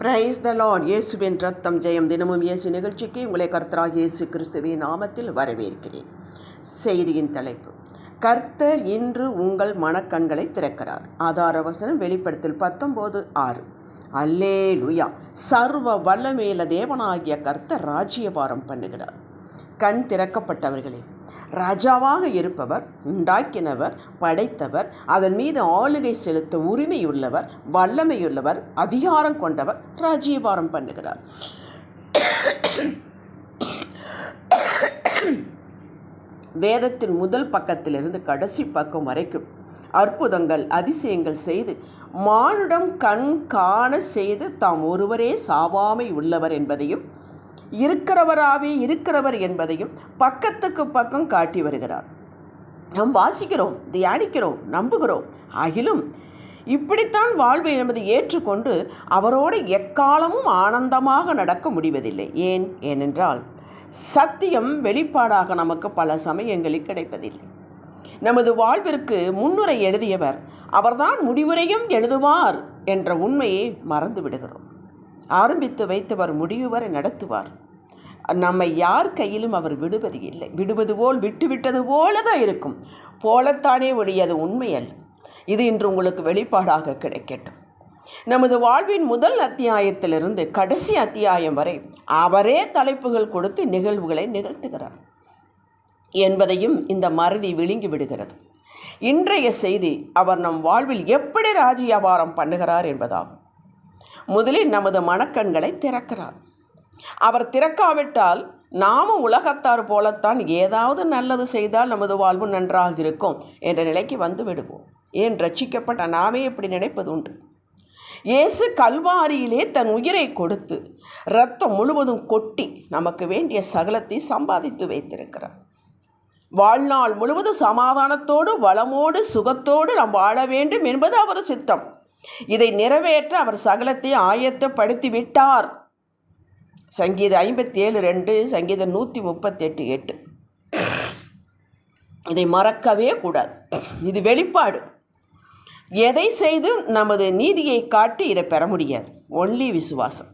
Praise the Lord இயேசுவின் ரத்தம் ஜெயம். தினமும் இயேசு நிகழ்ச்சிக்கு உங்களை கர்த்தராக இயேசு கிறிஸ்துவின் நாமத்தில் வரவேற்கிறேன். செய்தியின் தலைப்பு. கர்த்தர் இன்று உங்கள் மனக்கண்களை திறக்கிறார். ஆதார வசனம் வெளிப்படுத்தல் பத்தொம்போது ஆறு. அல்லே லுயா சர்வ வல்லமேல தேவனாகிய கர்த்தர் ராஜ்யபாரம் பண்ணுகிறார். கண் திறக்கப்பட்டவர்களே. ராஜாவாக இருப்பவர் உண்டாக்கினவர் படைத்தவர் அதன் மீது ஆளுகை செலுத்த உரிமையுள்ளவர் வல்லமையுள்ளவர் அதிகாரம் கொண்டவர் ராஜ்யபாரம் பண்ணுகிறார். வேதத்தின் முதல் பக்கத்திலிருந்து கடைசி பக்கம் வரைக்கும் அற்புதங்கள் அதிசயங்கள் செய்து மானுடம் கண் காண செய்து தாம் ஒருவரே சாவாமை உள்ளவர் என்பதையும் இருக்கிறவராகவே இருக்கிறவர் என்பதையும் பக்கத்துக்கு பக்கம் காட்டி வருகிறார். நாம் வாசிக்கிறோம் தியானிக்கிறோம் நம்புகிறோம். ஆகிலும் இப்படித்தான் வாழ்வை என்பதை ஏற்றுக்கொண்டு அவரோடு எக்காலமும் ஆனந்தமாக நடக்க முடிவதில்லை. ஏன்? ஏனென்றால் சத்தியம் வெளிப்பாடாக நமக்கு பல சமயங்களில் கிடைப்பதில்லை. நமது வாழ்விற்கு முன்னுரை எழுதியவர் அவர்தான் முடிவுரையும் எழுதுவார் என்ற உண்மையை மறந்து விடுகிறோம் ஆரம்பித்து வைத்தவர் முடிவு வரை நடத்துவார். நம்மை யார் கையிலும் அவர் விடுவது இல்லை. விடுவது போல் விட்டுவிட்டது போல தான் இருக்கும். போலத்தானே ஒழியது உண்மை அல்ல இது இன்று உங்களுக்கு வெளிப்பாடாக கிடைக்கட்டும். நமது வாழ்வின் முதல் அத்தியாயத்திலிருந்து கடைசி அத்தியாயம் வரை அவரே தலைப்புகள் கொடுத்து நிகழ்வுகளை நிகழ்த்துகிறார். என்பதையும் இந்த மறதி விழுங்கி விடுகிறது. இன்றைய செய்தி அவர் நம் வாழ்வில் எப்படி ராஜ்யாபாரம் பண்ணுகிறார் என்பதாகும். முதலில் நமது மனக்கண்களை திறக்கிறார். அவர் திறக்காவிட்டால் நாமும் உலகத்தார் போலத்தான் ஏதாவது நல்லது செய்தால் நமது வாழ்வு நன்றாக இருக்கும் என்ற நிலைக்கு வந்து விடுவோம். ஏன் ரட்சிக்கப்பட்ட நாமே இப்படி நினைப்பது உண்டு? இயேசு கல்வாரியிலே தன் உயிரை கொடுத்து ரத்தம் முழுவதும் கொட்டி நமக்கு வேண்டிய சகலத்தை சம்பாதித்து வைத்திருக்கிறார். வாழ்நாள் முழுவதும் சமாதானத்தோடு வளமோடு சுகத்தோடு நாம் வாழ வேண்டும் என்பது அவர் சித்தம். இதை நிறைவேற்ற அவர் சகலத்தை ஆயத்தப்படுத்தி விட்டார். சங்கீதம் ஐம்பத்தி ஏழு ரெண்டு சங்கீதம் நூற்றி முப்பத்தெட்டு எட்டு. இதை மறக்கவே கூடாது. இது வெளிப்பாடு. எதை செய்து நமது நீதியை காட்டி இதை பெற முடியாது? ஒன்லி விசுவாசம்.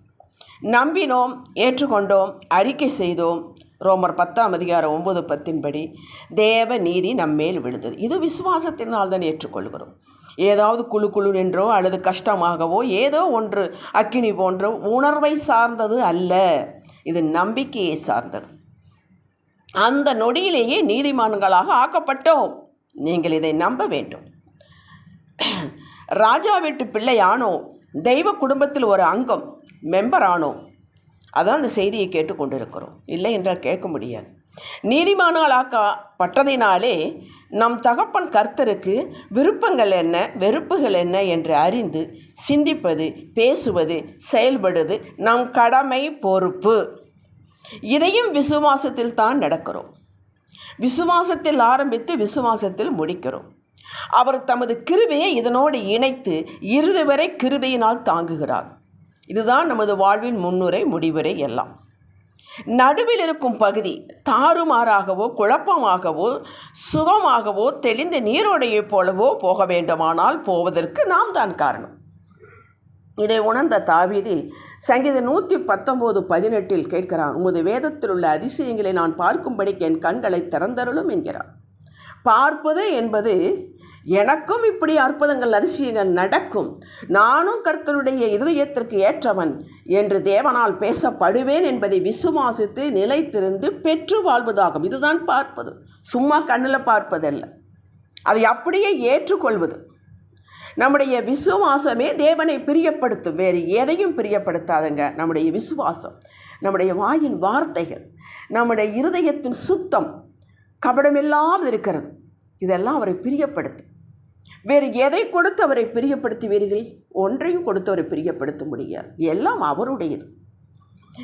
நம்பினோம் ஏற்றுக்கொண்டோம் அறிக்கை செய்தோம். ரோமர் பத்தாம் அதிகாரம் ஒன்பது பத்தின்படி தேவ நீதி நம்மேல் விழுந்தது. இது விசுவாசத்தினால் தான் ஏற்றுக்கொள்கிறோம். ஏதாவது குழு குழு நின்றோ அல்லது கஷ்டமாகவோ ஏதோ ஒன்று அக்கினி போன்ற உணர்வை சார்ந்தது அல்ல. இது நம்பிக்கையை சார்ந்தது. அந்த நொடியிலேயே நீதிமான்களாக ஆக்கப்பட்டோம். நீங்கள் இதை நம்ப வேண்டும். ராஜா வீட்டு பிள்ளையானோ தெய்வ குடும்பத்தில் ஒரு அங்கம் மெம்பர் ஆனோம் அதான் அந்த செய்தியை கேட்டுக்கொண்டிருக்கிறோம். இல்லை என்றால் கேட்க முடியாது. நீதிமான்களாக்கப்பட்டதினாலே நம் தகப்பன் கர்த்தருக்கு விருப்பங்கள் என்ன வெறுப்புகள் என்ன என்று அறிந்து சிந்திப்பது பேசுவது செயல்படுவது நம் கடமை பொறுப்பு. இதையும் விசுவாசத்தில் தான் நடக்கிறோம். விசுவாசத்தில் ஆரம்பித்து விசுவாசத்தில் முடிக்கிறோம். அவர் தமது கிருபையை இதனோடு இணைத்து இறுதி வரை கிருபையினால் தாங்குகிறார். இதுதான் நமது வாழ்வின் முன்னுரை முடிவுரை எல்லாம். நடுவில் இருக்கும் பகுதி தாறுமாறாகவோ குழப்பமாகவோ சுகமாகவோ தெளிந்த நீரோடையைப் போலவோ போக வேண்டுமானால் போவதற்கு நாம் தான் காரணம். இதை உணர்ந்த தாவீதி சங்கீத நூற்றி பத்தொம்போது பதினெட்டில் கேட்கிறான் உமது வேதத்தில் உள்ள அதிசயங்களை நான் பார்க்கும்படிக்கு என் கண்களை திறந்தருளும் என்கிறான். பார்ப்பது என்பது எனக்கும் இப்படி அற்புதங்கள் அதிசயங்கள் நடக்கும். நானும் கர்த்தருடைய இருதயத்திற்கு ஏற்றவன் என்று தேவனால் பேசப்படுவேன் என்பதை விசுவாசித்து நிலைத்திருந்து பெற்று வாழ்வதாகும். இதுதான் பார்ப்பது. சும்மா கண்ணில் பார்ப்பதல்ல. அதை அப்படியே ஏற்றுக்கொள்வது. நம்முடைய விசுவாசமே தேவனை பிரியப்படுத்தும். வேறு எதையும் பிரியப்படுத்தாதுங்க நம்முடைய விசுவாசம். நம்முடைய வாயின் வார்த்தைகள் நம்முடைய இருதயத்தின் சுத்தம் கபடமில்லாமல் இருக்கிறது. இதெல்லாம் அவரை பிரியப்படுத்தும். வேறு எதை கொடுத்து அவரை பிரியப்படுத்துவீர்கள்? ஒன்றையும் கொடுத்து அவரை பிரியப்படுத்த முடியாது. எல்லாம் அவருடையது.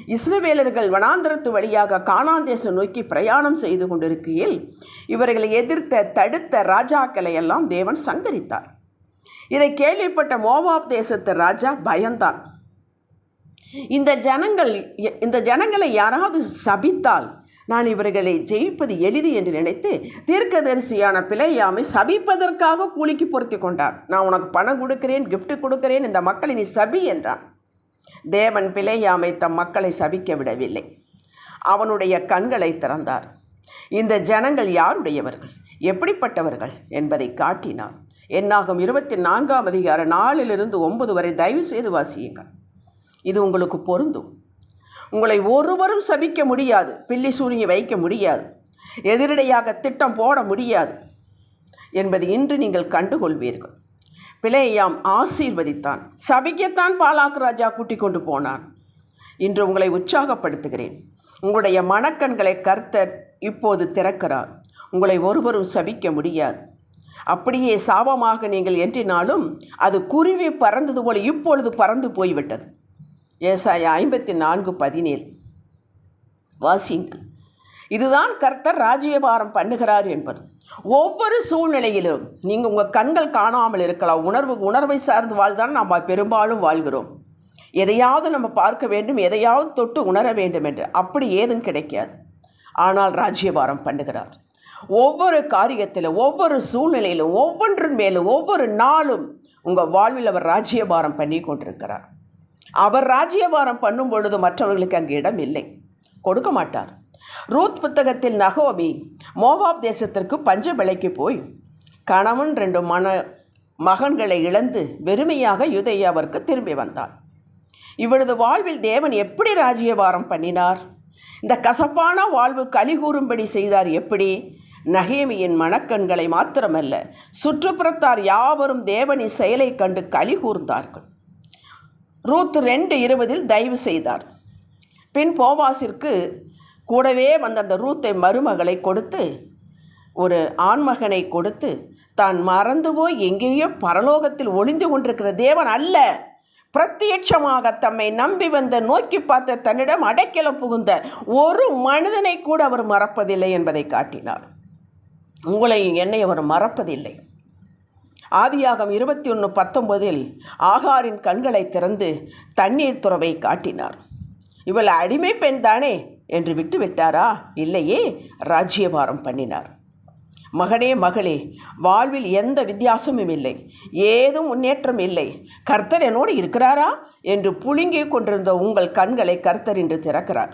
இஸ்ரவேலர்கள் வனாந்திரத்து வழியாக காணாந்தேசம் நோக்கி பிரயாணம் செய்து கொண்டிருக்கையில் இவர்களை எதிர்த்த தடுத்த ராஜாக்களை எல்லாம் தேவன் சங்கரித்தார். இதை கேள்விப்பட்ட மோவாப் தேசத்து ராஜா பயந்தான். இந்த ஜனங்கள் இந்த ஜனங்களை யாராவது சபித்தால் நான் இவர்களை ஜெயிப்பது எளிது என்று நினைத்து தீர்க்கதரிசியான பிழையாமை சபிப்பதற்காக கூலிக்கு பொருத்தி கொண்டார். நான் உனக்கு பணம் கொடுக்கிறேன் கிஃப்ட் கொடுக்கிறேன் இந்த மக்களை நீ சபி என்றான். தேவன் பிழையாமை தம் மக்களை சபிக்க விடவில்லை. அவனுடைய கண்களை திறந்தார். இந்த ஜனங்கள் யாருடையவர்கள்? எப்படிப்பட்டவர்கள் என்பதை காட்டினார். என்னாகும் இருபத்தி நான்காம் அதிகார நாலிலிருந்து ஒன்பது வரை தயவு செய்து வாசியுங்கள். இது உங்களுக்கு பொருந்தும். உங்களை ஒருவரும் சபிக்க முடியாது பில்லி சூனியை வைக்க முடியாது எதிரடையாக திட்டம் போட முடியாது என்பது இன்று நீங்கள் கண்டுகொள்வீர்கள். பிழையாம் ஆசீர்வதித்தான். சபிக்கத்தான் பாலாக்கு ராஜா கூட்டிக் கொண்டு போனான். இன்று உங்களை உற்சாகப்படுத்துகிறேன். உங்களுடைய மனக்கண்களை கர்த்தர் இப்போது திறக்கிறார். உங்களை ஒருவரும் சபிக்க முடியாது. அப்படியே சாபமாக நீங்கள் என்றினாலும் அது குருவி பறந்தது போல இப்பொழுது பறந்து போய்விட்டது. ஏசாயா ஐம்பத்தி நான்கு பதினேழு. வாசியுங்கள். இதுதான் கர்த்தர் ராஜ்யபாரம் பண்ணுகிறார் என்பது. ஒவ்வொரு சூழ்நிலையிலும் நீங்கள் உங்கள் கண்கள் காணாமல் இருக்கலாம். உணர்வு உணர்வை சார்ந்து வாழ்தான் நம்ம பெரும்பாலும் வாழ்கிறோம். எதையாவது நம்ம பார்க்க வேண்டும் எதையாவது தொட்டு உணர வேண்டும் என்று. அப்படி ஏதும் கிடைக்காது. ஆனால் ராஜ்யபாரம் பண்ணுகிறார். ஒவ்வொரு காரியத்திலும் ஒவ்வொரு சூழ்நிலையிலும் ஒவ்வொன்றின் மேலும் ஒவ்வொரு நாளும் உங்கள் வாழ்வில் அவர் ராஜ்யபாரம் பண்ணி கொண்டிருக்கிறார். அவர் ராஜ்யபாரம் பண்ணும் பொழுது மற்றவர்களுக்கு அங்கு இடம் இல்லை. கொடுக்க மாட்டார். ரூத் புத்தகத்தில் நகோமி மோவாப் தேசத்திற்கு பஞ்ச விலைக்கு போய் கணவன் ரெண்டு மன மகன்களை இழந்து வெறுமையாக யுதையாவிற்கு திரும்பி வந்தாள். இவளது வாழ்வில் தேவன் எப்படி ராஜ்யபாரம் பண்ணினார்? இந்த கசப்பான வாழ்வு கலிகூறும்படி செய்தார் எப்படி? நகேமியின் மனக்கண்களை மாத்திரமல்ல சுற்றுப்புறத்தார் யாவரும் தேவனின் செயலை கண்டு களி கூர்ந்தார்கள். ரூத் ரெண்டு இருபதில் தயவு செய்தார். பின் போவாசிற்கு கூடவே வந்த அந்த ரூத்தை மருமகளை கொடுத்து ஒரு ஆண்மகனை கொடுத்து தான் மறந்து போய் எங்கேயோ பரலோகத்தில் ஒளிந்து கொண்டிருக்கிற தேவன் அல்ல. பிரத்யட்சமாக தம்மை நம்பி வந்த நோக்கி பார்த்த தன்னிடம் அடைக்கலம் புகுந்த ஒரு மனிதனை கூட அவர் மறப்பதில்லை என்பதை காட்டினார். உங்களை என்னை அவர் மறப்பதில்லை. ஆதியாகம் இருபத்தி ஒன்று பத்தொன்பதில் ஆகாரின் கண்களை திறந்து தண்ணீர் துறவை காட்டினார். இவள் அடிமை பெண் தானே? என்று விட்டு விட்டாரா இல்லையே ராஜ்யபாரம் பண்ணினார். மகனே மகளே வாழ்வில் எந்த வித்தியாசமும் இல்லை. ஏதும் முன்னேற்றம் இல்லை. கர்த்தர் என்னோடு இருக்கிறாரா? என்று புழுங்கிக் கொண்டிருந்த உங்கள் கண்களை கர்த்தர் இன்று திறக்கிறார்.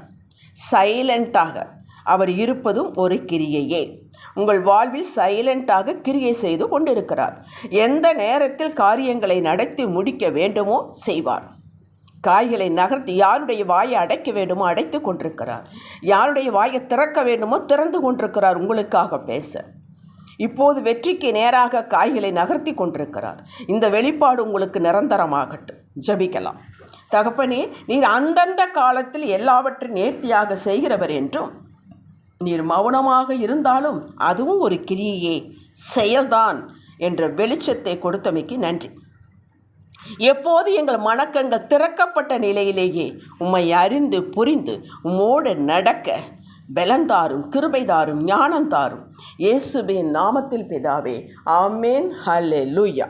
சைலண்டாக. அவர் இருப்பதும் ஒரு கிரியையே. உங்கள் வாழ்வில் சைலண்டாக கிரியை செய்து கொண்டிருக்கிறார். எந்த நேரத்தில் காரியங்களை நடத்தி முடிக்க வேண்டுமோ செய்வார். காய்களை நகர்த்தி யாருடைய வாயை அடைக்க வேண்டுமோ அடைத்து கொண்டிருக்கிறார். யாருடைய வாயை திறக்க வேண்டுமோ திறந்து கொண்டிருக்கிறார். உங்களுக்காக பேச. இப்போது வெற்றிக்கு நேராக காய்களை நகர்த்தி கொண்டிருக்கிறார். இந்த வெளிப்பாடு உங்களுக்கு நிரந்தரமாகட்டும். ஜபிக்கலாம். தகப்பனே நீர் அந்தந்த காலத்தில் எல்லாவற்றையும் நேர்த்தியாக செய்கிறவர் என்றும் நீர் மௌனமாக இருந்தாலும் அதுவும் ஒரு கிரியையே. செயல்தான் என்ற வெளிச்சத்தை கொடுத்தமைக்கு நன்றி. எப்போது எங்கள் மணக்கங்கள் திறக்கப்பட்ட நிலையிலேயே உம்மை அறிந்து புரிந்து உம்மோடு நடக்க பலந்தாரும் கிருபைதாரும் ஞானந்தாரும். இயேசுபின் நாமத்தில் பிதாவே ஆமேன். ஹலே லூயா